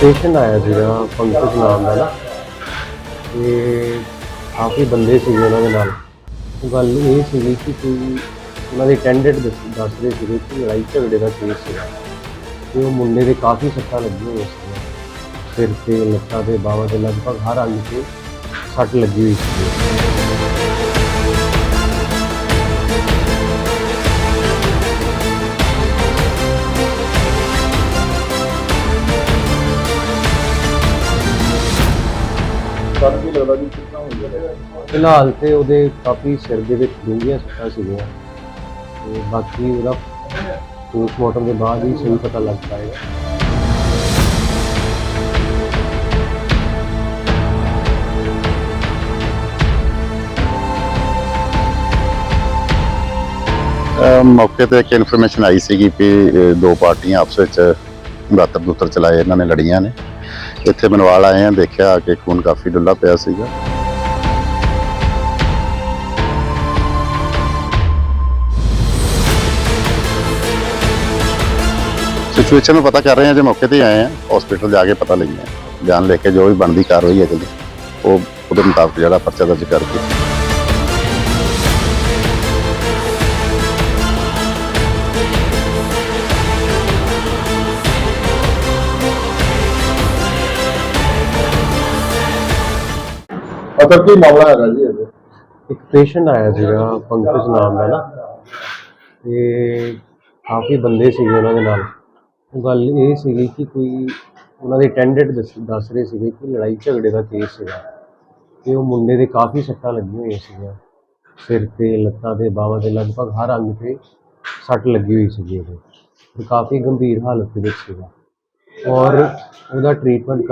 Patient ਆਇਆ ਸੀਗਾ, ਪੰਕਜ ਨਾਮ ਦਾ ਨਾ। ਤੇ ਕਾਫੀ ਬੰਦੇ ਸੀਗੇ ਉਹਨਾਂ ਦੇ ਨਾਲ। ਗੱਲ ਇਹ ਸੀਗੀ ਕਿ ਕੋਈ ਉਹਨਾਂ ਦੇ ਅਟੈਂਡੈਂਟ ਦੱਸ ਰਹੇ ਸੀਗੇ ਕਿ ਲੜਾਈ ਝਗੜੇ ਦਾ ਕੇਸ ਸੀਗਾ। ਤੇ ਉਹ ਮੁੰਡੇ ਦੇ ਕਾਫੀ ਸੱਟਾਂ ਲੱਗੀਆਂ ਹੋਈਆਂ ਸੀਗੀਆਂ। ਸਿਰ ਤੇ, ਲੱਤਾਂ ਤੇ, ਬਾਹਾਂ ਤੇ, ਲਗਭਗ ਹਰ ਅੰਗ ਤੇ ਸੱਟ ਲੱਗੀ ਹੋਈ ਸੀ ਸਰ ਕੀ ਲੱਗਦਾ ਜੀ ਕਿੰਨਾ ਹੋ। ਗਿਆ ਫਿਲਹਾਲ ਤੇ ਉਹਦੇ ਕਾਫੀ ਸਿਰ ਦੇ ਵਿੱਚ ਡੂੰਘੀਆਂ ਸੱਟਾਂ ਸੀਗੀਆਂ। ਤੇ ਬਾਕੀ ਉਹਦਾ ਪੋਸਟਮਾਰਟਮ ਦੇ ਬਾਅਦ ਹੀ ਸਹੀ ਪਤਾ ਲੱਗ ਪਾਏਗਾ। ਮੌਕੇ ਤੇ ਇੱਕ ਇਨਫੋਰਮੇਸ਼ਨ ਆਈ ਸੀਗੀ ਕਿ ਦੋ ਪਾਰਟੀਆਂ ਆਪਸ ਵਿੱਚ ਦਾਤਰ ਦੂਤਰ ਚਲਾਏ ਇਹਨਾਂ ਨੇ ਲੜੀਆਂ ਨੇ। ਇੱਥੇ ਮਨਵਾਲ ਆਏ ਆ, ਦੇਖਿਆ ਕਿ ਖੂਨ ਕਾਫੀ ਡੁੱਲਾ ਪਿਆ ਸੀਗਾ। ਸਿਚੁਏਸ਼ਨ ਨੂੰ ਪਤਾ ਕਰ ਰਹੇ ਆ, ਜੇ ਮੌਕੇ ਤੇ ਆਏ ਆ ਹਸਪੀਟਲ ਜਾ ਕੇ ਪਤਾ ਲੈਂਦੇ ਆ। ਬਿਆਨ ਲੈ ਕੇ ਜੋ ਵੀ ਬਣਦੀ ਕਾਰਵਾਈ ਹੈ ਅਗਲੀ, ਉਹ ਉਹਦੇ ਮੁਤਾਬਕ ਜਿਹੜਾ ਪਰਚਾ ਦਰਜ ਕਰਕੇ। ਅਸਰ ਕੀ ਮਾਮਲਾ ਹੈਗਾ ਜੀ ਇਹ ਇੱਕ ਪੇਸ਼ੈਂਟ ਆਇਆ ਸੀਗਾ, ਪੰਕਜ ਨਾਮ ਦਾ ਨਾ। ਤੇ ਕਾਫੀ ਬੰਦੇ ਸੀਗੇ ਉਹਨਾਂ ਦੇ ਨਾਲ। ਉਹ ਗੱਲ ਇਹ ਸੀਗੀ ਕਿ ਕੋਈ ਉਹਨਾਂ ਦੇ ਅਟੈਂਡੈਂਟ ਦੱਸ ਰਹੇ ਸੀਗੇ ਕਿ ਲੜਾਈ ਝਗੜੇ ਦਾ ਕੇਸ ਸੀਗਾ। ਤੇ ਉਹ ਮੁੰਡੇ ਦੇ ਕਾਫੀ ਸੱਟਾਂ ਲੱਗੀਆਂ ਹੋਈਆਂ ਸੀਗੀਆਂ। ਸਿਰ ਤੇ, ਲੱਤਾਂ ਤੇ, ਬਾਹਾਂ ਤੇ, ਲਗਭਗ ਹਰ ਅੰਗ ਤੇ ਸੱਟ ਲੱਗੀ ਹੋਈ ਸੀਗੀ ਉਹਦੇ। ਤੇ ਕਾਫੀ ਗੰਭੀਰ ਹਾਲਤ ਦੇ ਵਿੱਚ ਸੀਗਾ। ਔਰ ਉਹਦਾ ਟ੍ਰੀਟਮੈਂਟ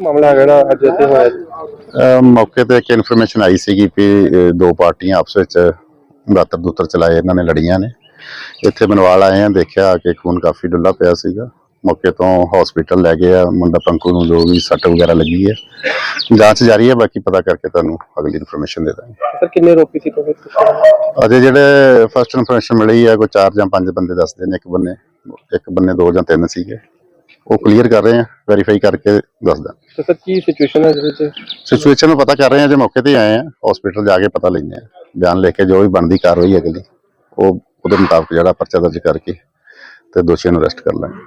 ਮਾਮਲਾ ਹੈਗਾ ਜਿਹੜਾ ਅੱਜ ਇੱਥੇ ਹੋਇਆ ਜੀ? ਅਹ ਮੌਕੇ ਤੇ ਇੱਕ ਇਨਫੋਰਮੇਸ਼ਨ ਆਈ ਸੀਗੀ ਕਿ ਅਹ ਦੋ ਪਾਰਟੀਆਂ ਆਪਸ ਵਿੱਚ ਦਾਤਰ ਦੂਤਰ ਚਲਾਏ ਇਹਨਾਂ ਨੇ ਲੜੀਆਂ ਨੇ। ਇੱਥੇ ਮਨਵਾਲ ਆਏ ਆ ਦੇਖਿਆ ਕਿ ਖੂਨ ਕਾਫੀ ਡੁੱਲਾ ਪਿਆ ਸੀਗਾ। ਮੌਕੇ ਤੋਂ ਹਸਪੀਟਲ ਲੈ ਗਏ ਆ ਮੁੰਡਾ ਪੰਕੂ ਨੂੰ ਜੋ ਵੀ ਸੱਟ ਵਗੈਰਾ ਲੱਗੀ ਹੈ ਜਾਂਚ ਜਾਰੀ ਹੈ ਬਾਕੀ ਪਤਾ ਕਰਕੇ ਤੁਹਾਨੂੰ ਅਗਲੀ ਇਨਫੋਰਮੇਸ਼ਨ ਦੇ ਦਾਂਗੇ। ਸਰ ਕਿੰਨੇ ਰੋਪੀ ਸੀ ਕੋਈ ਅਜੇ ਜਿਹੜੇ ਫਸਟ ਇਨਫੋਰਮੇਸ਼ਨ ਮਿਲੀ ਹੈ ਕੋਈ ਚਾਰ ਜਾਂ ਪੰਜ ਬੰਦੇ ਦੱਸਦੇ ਨੇ ਇੱਕ ਬੰਨੇ ਇੱਕ ਬੰਨੇ ਦੋ ਜਾਂ ਤਿੰਨ ਸੀਗੇ। ਉਹ ਕਲੀਅਰ ਕਰ ਰਹੇ ਆ ਵੈਰੀਫਾਈ ਕਰਕੇ ਦੱਸਦਾ। ਤੇ ਸਰ ਕੀ ਸਿਚੁਏਸ਼ਨ ਹੈ ਜਿਹਦੇ ਚ ਸਿਚੁਏਸ਼ਨ ਨੂੰ ਪਤਾ ਕਰ ਰਹੇ ਆ ਜੇ ਮੌਕੇ ਤੇ ਆਏ ਆ ਹਸਪੀਟਲ ਜਾ ਕੇ ਪਤਾ ਲੈਂਦੇ ਆ। ਬਿਆਨ ਲੈ ਕੇ ਜੋ ਵੀ ਬਣਦੀ ਕਾਰਵਾਈ ਅਗਲੀ ਉਹ ਉਹਦੇ ਮੁਤਾਬਕ ਜਿਹੜਾ ਪਰਚਾ ਦਰਜ ਕਰਕੇ ਤੇ ਦੋਸ਼ੀਆਂ ਨੂੰ ਅਰੈਸਟ ਕਰ ਲਾਂਗੇ।